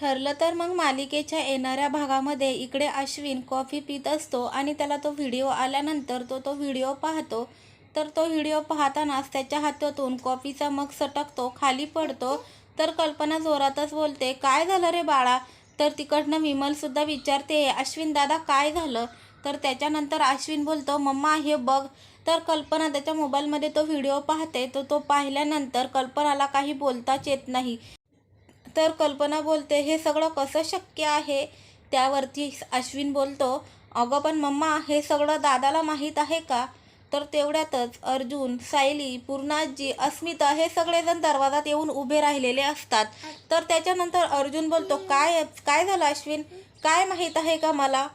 ठरलं तर मग मालिकेच्या येणाऱ्या भागामध्ये इकडे अश्विन कॉफी पित असतो आणि त्याला तो व्हिडिओ आल्यानंतर तो तो व्हिडिओ पाहतो. तर तो व्हिडिओ पाहतानाच त्याच्या हातातून कॉफीचा मग सटकतो खाली पडतो. तर कल्पना जोरातच बोलते काय झालं रे बाळा? तर तिकडनं विमलसुद्धा विचारते अश्विन दादा काय झालं? तर त्याच्यानंतर अश्विन बोलतो मम्मा हे बघ. तर कल्पना त्याच्या मोबाईलमध्ये तो व्हिडिओ पाहते तो तो पाहिल्यानंतर कल्पनाला काही बोलताच येत नाही. तर कल्पना बोलते हे सगळं कसं शक्य आहे? त्यावरती अश्विन बोलतो अगं पण मम्मा हे सगळं दादाला माहीत आहे का? तर तेवढ्यातच अर्जुन सायली पूर्णाजी अस्मिता हे सगळेजण दरवाजात येऊन उभे राहिलेले असतात. तर त्याच्यानंतर अर्जुन बोलतो काय काय झालं अश्विन? काय माहीत आहे का मला?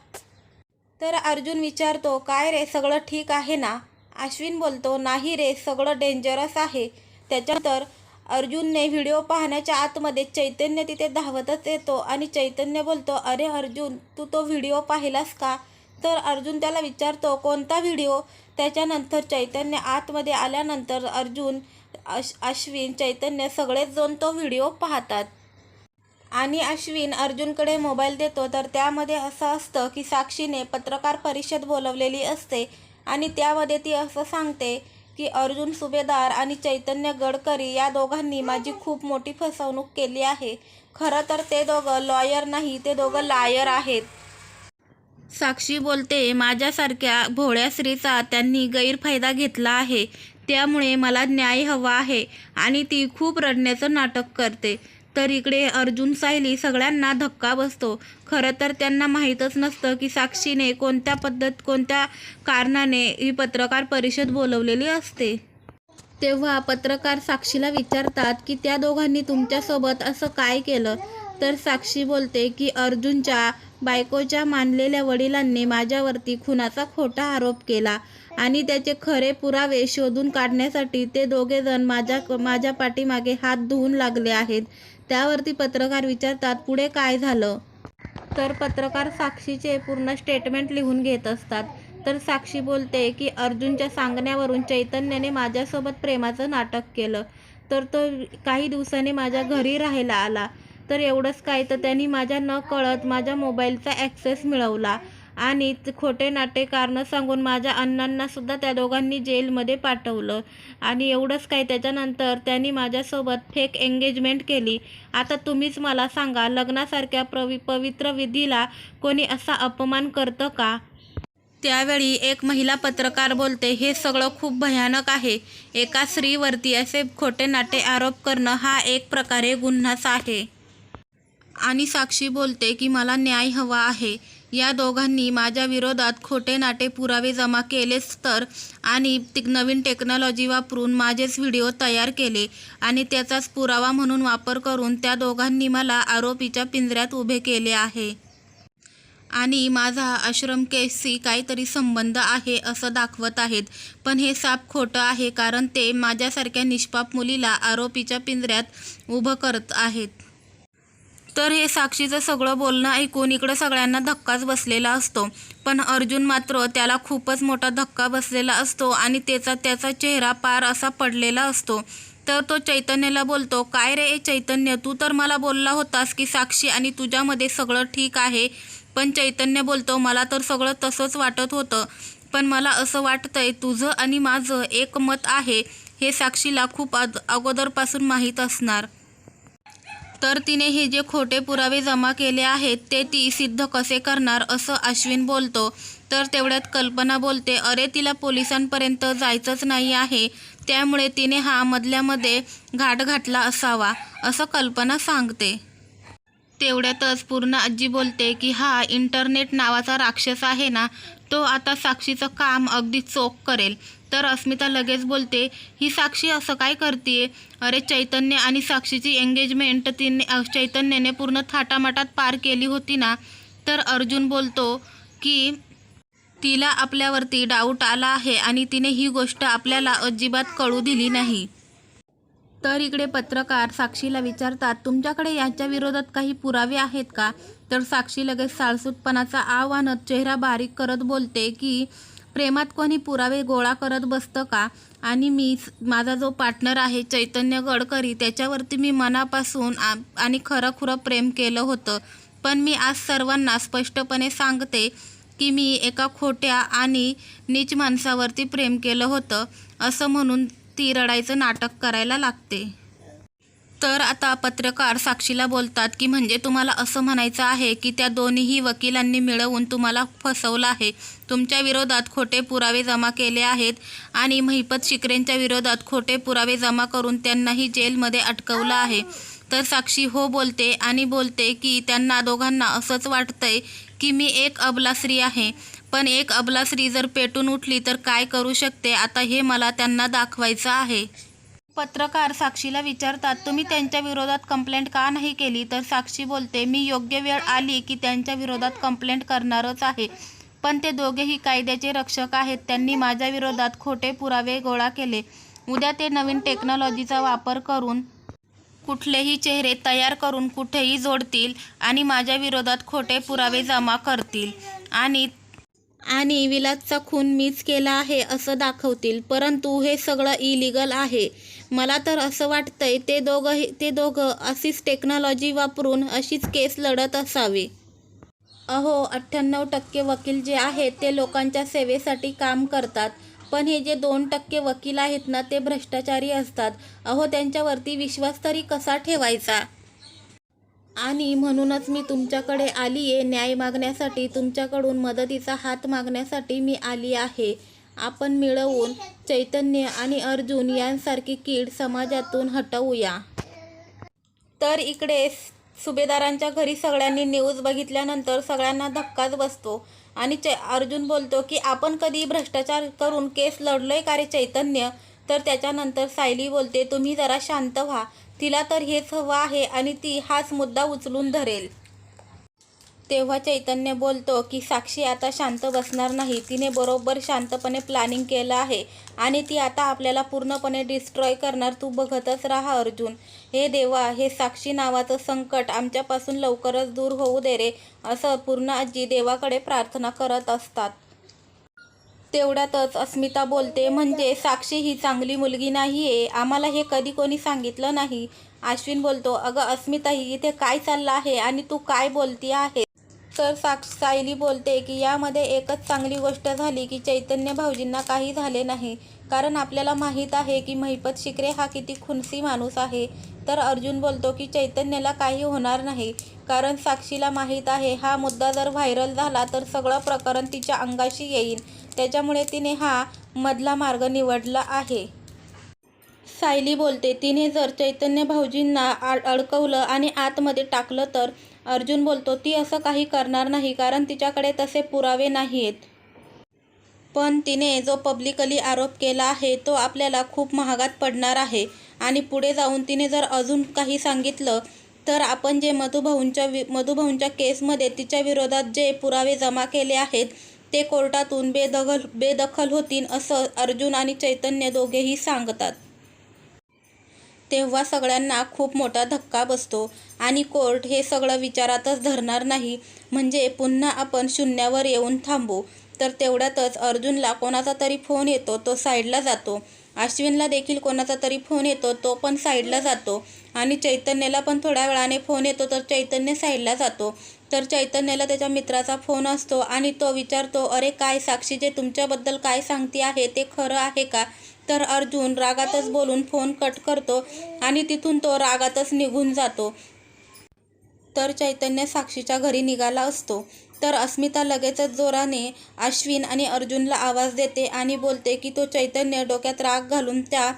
तर अर्जुन विचारतो काय रे सगळं ठीक आहे ना? अश्विन बोलतो नाही रे सगळं डेंजरस आहे. त्याच्यानंतर अर्जुनने व्हिडिओ पाहण्याच्या आतमध्ये चैतन्य तिथे धावतच येतो आणि चैतन्य बोलतो अरे अर्जुन तू तो व्हिडिओ पाहिलास का? तर अर्जुन त्याला विचारतो कोणता व्हिडिओ? त्याच्यानंतर चैतन्य आतमध्ये आल्यानंतर अर्जुन अश अश्विन चैतन्य सगळेच जण तो व्हिडिओ पाहतात. आणि अश्विन अर्जुनकडे मोबाईल देतो तर त्यामध्ये असं असतं की साक्षीने पत्रकार परिषद बोलवलेली असते आणि त्यामध्ये ती असं सांगते की अर्जुन सुभेदार आणि चैतन्य गडकरी या दोघांनी माझी खूप मोठी फसवणूक केली आहे. खरं तर ते दोघं लॉयर नाही ते दोघं लायर आहेत. साक्षी बोलते माझ्यासारख्या भोळ्या स्त्रीचा त्यांनी गैरफायदा घेतला आहे. त्यामुळे मला न्याय हवा आहे आणि ती खूप रडण्याचं नाटक करते. तर इकडे अर्जुन सायली सगळ्यांना धक्का बसतो. खरं तर त्यांना माहीतच नसतं की साक्षीने कोणत्या पद्धत कोणत्या कारणाने ही पत्रकार परिषद बोलवलेली असते. तेव्हा पत्रकार साक्षीला विचारतात की त्या दोघांनी तुमच्यासोबत असं काय केलं? तर साक्षी बोलते की अर्जुनच्या बायकोच्या मानलेल्या वडिलांनी माझ्यावरती खुनाचा खोटा आरोप केला आणि त्याचे खरे पुरावे शोधून काढण्यासाठी ते दोघेजण माझ्या माझ्या पाठीमागे हात धुवून लागले आहेत. त्यावरती पत्रकार विचारतात पुढे काय झालं? तर पत्रकार साक्षीचे पूर्ण स्टेटमेंट लिहून घेत असतात. तर साक्षी बोलते की अर्जुनच्या सांगण्यावरून चैतन्याने माझ्यासोबत प्रेमाचं नाटक केलं. तर तो काही दिवसांनी माझ्या घरी राहायला आला. तर एवढंच काय तर त्यांनी माझ्या न कळत माझ्या मोबाईलचा ॲक्सेस मिळवला. आणि खोटे नाटे कारणं सांगून माझ्या अण्णांना सुद्धा त्या दोघांनी जेलमध्ये पाठवलं. आणि एवढंच काय त्याच्यानंतर त्यांनी माझ्यासोबत फेक एंगेजमेंट केली. आता तुम्हीच मला सांगा लग्नासारख्या प्रवि पवित्र विधीला कोणी असा अपमान करतं का? त्यावेळी एक महिला पत्रकार बोलते हे सगळं खूप भयानक आहे. एका स्त्रीवरती असे खोटे नाटे आरोप करणं हा एक प्रकारे गुन्हाच आहे. आणि साक्षी बोलते की मला न्याय हवा आहे. या दोघांनी माझ्या विरोधात खोटे नाटे पुरावे जमा केलेच तर आणि ती नवीन टेक्नॉलॉजी वापरून माझेच व्हिडिओ तयार केले आणि त्याचाच पुरावा म्हणून वापर करून त्या दोघांनी मला आरोपीच्या पिंजऱ्यात उभे केले आहे. आणि माझा आश्रम केसशी काहीतरी संबंध आहे असं दाखवत आहेत. पण हे साप खोटं आहे कारण ते माझ्यासारख्या निष्पाप मुलीला आरोपीच्या पिंजऱ्यात उभं करत आहेत. तर हे साक्षीचं सगळं बोलणं ऐकून इकडं सगळ्यांना धक्काच बसलेला असतो. पण अर्जुन मात्र त्याला खूपच मोठा धक्का बसलेला असतो आणि त्याचा त्याचा चेहरा पार असा पडलेला असतो. तर तो चैतन्याला बोलतो काय रे ए चैतन्य तू तर मला बोलला होतास की साक्षी आणि तुझ्यामध्ये सगळं ठीक आहे पण चैतन्य बोलतो मला तर सगळं तसंच वाटत होतं. पण मला असं वाटतंय तुझं आणि माझं एक मत आहे. हे साक्षीला खूप अद अगोदरपासून माहीत असणार. तर तिने हे जे खोटे पुरावे जमा केले आहेत ते ती सिद्ध कसे करणार असं अश्विन बोलतो. तर तेवढ्यात कल्पना बोलते अरे तिला पोलिसांपर्यंत जायचंच नाही आहे. त्यामुळे तिने हा मधल्यामध्ये घाट घातला असावा असं कल्पना सांगते. तेवढ्यातच पूर्ण आजी बोलते की हा इंटरनेट नावाचा राक्षस आहे ना तो आता साक्षीचं काम अगदी चोख करेल. तर अस्मिता लगेच बोलते ही साक्षी असं काय करते अरे चैतन्य आणि साक्षीची एंगेजमेंट तिने चैतन्याने पूर्ण थाटामाटात पार केली होती ना? तर अर्जुन बोलतो की तिला आपल्यावरती डाऊट आला आहे आणि तिने ही गोष्ट आपल्याला अजिबात कळू दिली नाही. तर इकडे पत्रकार साक्षीला विचारतात तुमच्याकडे याच्या विरोधात काही पुरावे आहेत का? तर साक्षी लगेच साळसूटपणाचा आव आणत चेहरा बारीक करत बोलते की प्रेमात कोणी पुरावे गोळा करत बसतं का? आणि मी माझा जो पार्टनर आहे चैतन्य गडकरी त्याच्यावरती मी मनापासून आ- आणि खरं खुरं प्रेम केलं होतं. पण मी आज सर्वांना स्पष्टपणे सांगते की मी एका खोट्या आणि नीच माणसावरती प्रेम केलं होतं. असं म्हणून ती रडायचं नाटक करायला लागते. तर आता पत्रकार साक्षीला बोलतात की म्हणजे तुम्हाला असं म्हणायचं आहे की त्या दोन्हीही वकिलांनी मिळवून तुम्हाला फसवलं आहे. तुमच्या विरोधात खोटे पुरावे जमा केले आहेत आणि महिपत शिकरेंच्या विरोधात खोटे पुरावे जमा करून त्यांनाही जेलमध्ये अटकवलं आहे. तर साक्षी हो बोलते आणि बोलते की त्यांना दोघांना असंच वाटतंय की मी एक अबला स्त्री आहे. पण एक अबला स्त्री जर पेटून उठली तर काय करू शकते? आता हे मला त्यांना दाखवायचं आहे. पत्रकार साक्षीला विचारतात तुम्ही त्यांच्या विरोधात कंप्लेंट का नाही केली तर साक्षी बोलते मी योग्य वेळ आली की त्यांच्या विरोधात कंप्लेंट करणारच आहे. पण ते दोघेही कायद्याचे रक्षक आहेत. त्यांनी माझ्या विरोधात खोटे पुरावे गोळा केले. उद्या ते नवीन टेक्नॉलॉजीचा वापर करून कुठलेही चेहरे तयार करून कुठेही जोडतील आणि माझ्या विरोधात खोटे पुरावे जमा करतील. आणि आणि विलासचा खून मीच केला आहे असं दाखवतील. परंतु हे सगळं इलिगल आहे. मला तर असं वाटतंय ते दोघं ते दोघं अशीच टेक्नॉलॉजी वापरून अशीच केस लढत असावे. अहो अठ्ठ्याण्णव टक्के वकील जे आहेत ते लोकांच्या सेवेसाठी काम करतात. पण हे जे दोन टक्के वकील आहेत ना ते भ्रष्टाचारी असतात. अहो त्यांच्यावरती विश्वास तरी कसा ठेवायचा? आणि म्हणूनच मी तुमच्याकडे आली आहे न्याय मागण्यासाठी तुमच्याकडून मदतीचा हात मागण्यासाठी मी आली आहे. आपण मिळवून चैतन्य आणि अर्जुन यांसारखी कीड समाजातून हटवूया. तर इकडे सुभेदारांच्या घरी सगळ्यांनी न्यूज बघितल्यानंतर सगळ्यांना धक्काच बसतो. आणि च अर्जुन बोलतो की आपण कधी भ्रष्टाचार करून केस लढलोय का रे चैतन्य? तर त्याच्यानंतर सायली बोलते तुम्ही जरा शांत व्हा. तिला तर हेच हवं आहे आणि ती हाच मुद्दा उचलून धरेल. तेव्हा चैतन्य बोलतो की साक्षी आता शांत बसणार नाही. तिने बरोबर शांतपणे प्लॅनिंग केलं आहे आणि ती आता आपल्याला पूर्णपणे डिस्ट्रॉय करणार. तू बघतच राहा अर्जुन. हे देवा हे साक्षी नावाचं संकट आमच्यापासून लवकरच दूर होऊ दे रे असं पूर्ण आजी देवाकडे प्रार्थना करत असतात. तेवढ्यातच अस्मिता बोलते म्हणजे साक्षी ही चांगली मुलगी नाही आहे आम्हाला हे कधी कोणी सांगितलं नाही. अश्विन बोलतो अगं अस्मिता ही इथे काय चाललं आहे आणि तू काय बोलती आहे? तर साक्ष सायली बोलते की यामध्ये एकच चांगली गोष्ट झाली की चैतन्य भाऊजींना काही झाले नाही. कारण आपल्याला माहीत आहे की महिपत शिकरे हा किती खुनसी माणूस आहे. तर अर्जुन बोलतो की चैतन्याला काही होणार नाही. कारण साक्षीला माहीत आहे हा मुद्दा जर व्हायरल झाला तर सगळं प्रकरण तिच्या अंगाशी येईल. त्याच्यामुळे तिने हा मधला मार्ग निवडला आहे. सायली बोलते तिने जर चैतन्य भाऊजींना आड अडकवलं आणि आतमध्ये टाकलं तर अर्जुन बोलतो ती असं काही करणार नाही कारण तिच्याकडे तसे पुरावे नाही आहेत पण तिने जो पब्लिकली आरोप केला आहे तो आपल्याला खूप महागात पडणार आहे. आणि पुढे जाऊन तिने जर अजून काही सांगितलं तर आपण जे मधुभाऊंच्या वि मधुभाऊंच्या केसमध्ये तिच्या विरोधात जे पुरावे जमा केले आहेत ते कोर्टातून बेदखल बेदखल होतील असं अर्जुन आणि चैतन्य दोघेही सांगतात. तेव्हा सगळ्यांना खूप मोठा धक्का बसतो आणि कोर्ट हे सगळं विचारातच धरणार नाही. म्हणजे पुन्हा आपण शून्यावर येऊन थांबू. तर तेवढ्यातच अर्जुनला कोणाचा तरी फोन येतो तो साईडला जातो. अश्विनला देखील कोणाचा तरी फोन येतो तो पण साईडला जातो. आणि चैतन्यला पण थोड्या वेळाने फोन येतो तर चैतन्य साईडला जातो. तर चैतन्याला त्याच्या मित्राचा फोन असतो आणि तो विचारतो अरे काय साक्षी जे तुमच्याबद्दल काय सांगते आहे ते खरं आहे का? तर अर्जुन रागातच बोलून फोन कट करतो आणि तिथून तो रागातच निघून जातो. तर चैतन्य साक्षीच्या घरी निघाला असतो. तर अस्मिता लगेचच जोराने अश्विन आणि अर्जुनला आवाज देते आणि बोलते की तो चैतन्य डोक्यात राग घालून त्या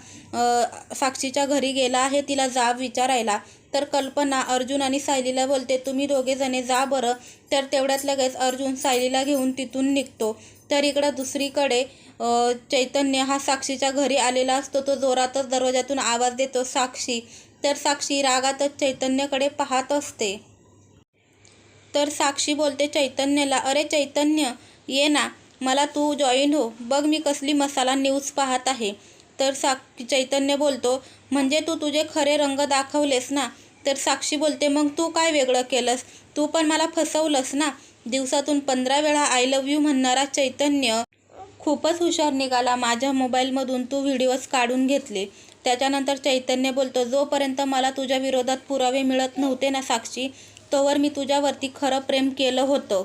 साक्षीच्या घरी गेला आहे तिला जाब विचारायला. तर कल्पना अर्जुन आणि सायलीला बोलते तुम्ही दोघेजणे जा बरं. तर तेवढ्यात लगेच अर्जुन सायलीला घेऊन तिथून निघतो. तर इकडं दुसरीकडे चैतन्य हा साक्षीच्या घरी आलेला असतो. तो जोरातच दरवाजातून आवाज देतो साक्षी. तर साक्षी रागातच चैतन्यकडे पाहत असते. तर साक्षी बोलते चैतन्यला. अरे चैतन्य ये ना मला तू जॉईन हो. बघ मी कसली मसाला न्यूज पाहत आहे. तर साक्षी चैतन्य बोलतो म्हणजे तू तुझे खरे रंग दाखवलेस ना? तर साक्षी बोलते मग तू काय वेगळं केलंस? तू पण मला फसवलंस ना? दिवसातून पंधरा वेळा आय लव्ह यू म्हणणारा चैतन्य खूपच हुशार निघाला माझ्या मोबाईलमधून. तू व्हिडिओज काढून घेतले. त्याच्यानंतर चैतन्य बोलतो जोपर्यंत मला तुझ्या विरोधात पुरावे मिळत नव्हते ना साक्षी तोवर मी तुझ्यावरती खरं प्रेम केलं होतं.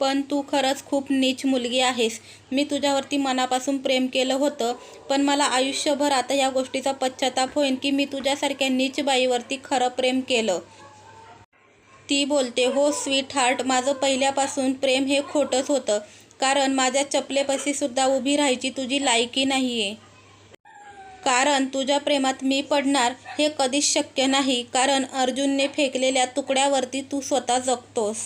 पण तू खरंच खूप नीच मुलगी आहेस. मी तुझ्यावरती मनापासून प्रेम केलं होतं. पण मला आयुष्यभर आता या गोष्टीचा पश्चाताप होईल की मी तुझ्यासारख्या नीच बाईवरती खरं प्रेम केलं. ती बोलते हो स्वीट हार्ट माझं पहिल्यापासून प्रेम हे खोटंच होतं. कारण माझ्या चपलेपाशी सुद्धा उभी राहायची तुझी लायकी नाही आहे कारण तुझ्या प्रेमात मी पडणार हे कधीच शक्य नाही. कारण अर्जुनने फेकलेल्या तुकड्यावरती तू स्वतः जगतोस.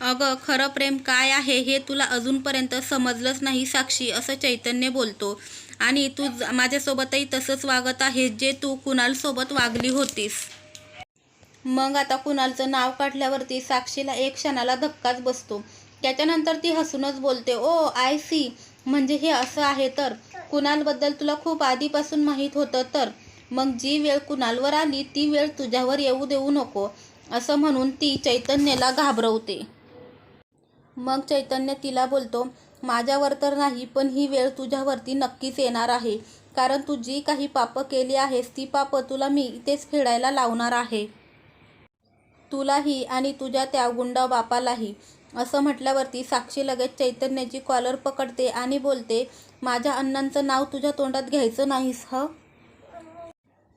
अगं खरं प्रेम काय आहे हे तुला अजूनपर्यंत समजलंच नाही साक्षी असं चैतन्य बोलतो. आणि तू ज- माझ्यासोबतही तसंच वागत आहेस जे तू कुणालसोबत वागली होतीस. मग आता कुणालचं नाव काढल्यावरती साक्षीला एक क्षणाला धक्काच बसतो. त्याच्यानंतर ती हसूनच बोलते ओ आय सी म्हणजे हे असं आहे तर कुणालबद्दल तुला खूप आधीपासून माहीत होतं तर मग जी वेळ कुणालवर आली ती वेळ तुझ्यावर येऊ देऊ नको असं म्हणून ती चैतन्याला घाबरवते. मग चैतन्य तिला बोलतो माझ्यावर तर नाही पण ही वेळ तुझ्यावरती नक्कीच येणार आहे. कारण तू जी काही पापं केली आहेस ती पापं तुला मी इथेच फेडायला लावणार आहे. तुलाही आणि तुझ्या त्या गुंडा बापालाही असं म्हटल्यावरती साक्षी लगेच चैतन्याची कॉलर पकडते आणि बोलते माझ्या अण्णांचं नाव तुझ्या तोंडात घ्यायचं नाहीस ह?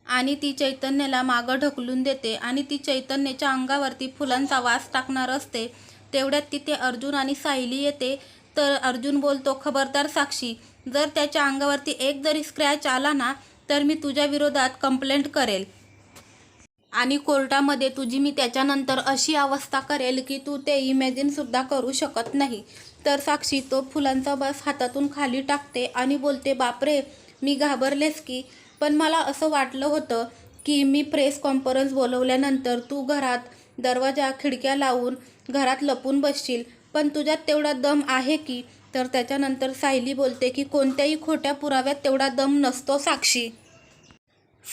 आणि ती चैतन्याला मागं ढकलून देते आणि ती चैतन्याच्या अंगावरती फुलांचा वास टाकणार असते. तेवढ्यात तिथे अर्जुन आणि सायली येते. तर अर्जुन बोलतो खबरदार साक्षी जर त्याच्या अंगावरती एक जरी स्क्रॅच आला ना तर मी तुझ्या विरोधात कंप्लेंट करेल. आणि कोर्टामध्ये तुझी मी त्याच्यानंतर अशी अवस्था करेल की तू ते इमॅजिनसुद्धा करू शकत नाही. तर साक्षी तो फुलांचा बस हातातून खाली टाकते आणि बोलते बापरे मी घाबरलेस की. पण मला असं वाटलं होतं की मी प्रेस कॉन्फरन्स बोलवल्यानंतर तू घरात दरवाजा खिडक्या लावून घरात लपून बसशील. पण तुझ्यात तेवढा दम आहे की? तर त्याच्यानंतर सायली बोलते की कोणत्याही खोट्या पुराव्यात तेवढा दम नसतो साक्षी.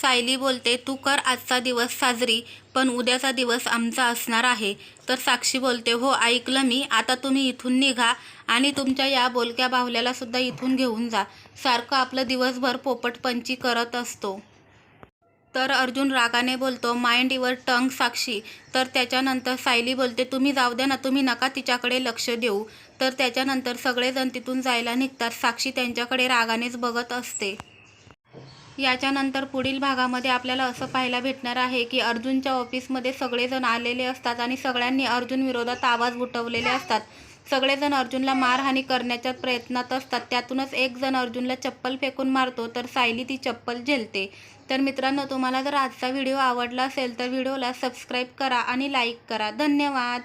सायली बोलते तू कर आजचा दिवस साजरी पण उद्याचा दिवस आमचा असणार आहे. तर साक्षी बोलते हो ऐकलं मी. आता तुम्ही इथून निघा आणि तुमच्या या बोलक्या बाहुल्याला सुद्धा इथून घेऊन जा. सारखं आपलं दिवसभर पोपटपंची करत असतो. तर अर्जुन रागाने बोलतो माइंड युअर टंग साक्षी. तर त्याच्यानंतर सायली बोलते तुम्ही जाऊ द्या ना तुम्ही नका तिच्याकडे लक्ष देऊ. तर त्याच्यानंतर सगळेजण तिथून जायला निघतात. साक्षी त्यांच्याकडे रागानेच बघत असते. याच्यानंतर पुढील भागामध्ये आपल्याला असं पाहायला भेटणार आहे की अर्जुनच्या ऑफिसमध्ये सगळेजण आलेले असतात आणि सगळ्यांनी अर्जुन विरोधात आवाज उठवलेले असतात. सगळेजण अर्जुनला मारहाणी करण्याच्या प्रयत्नात असतात. त्यातूनच एक जण अर्जुनला चप्पल फेकून मारतो तर सायली ती चप्पल झेलते. तर मित्रांनो तुम्हाला जर आजचा व्हिडिओ आवडला असेल तर व्हिडिओला सबस्क्राईब करा आणि लाईक करा. धन्यवाद!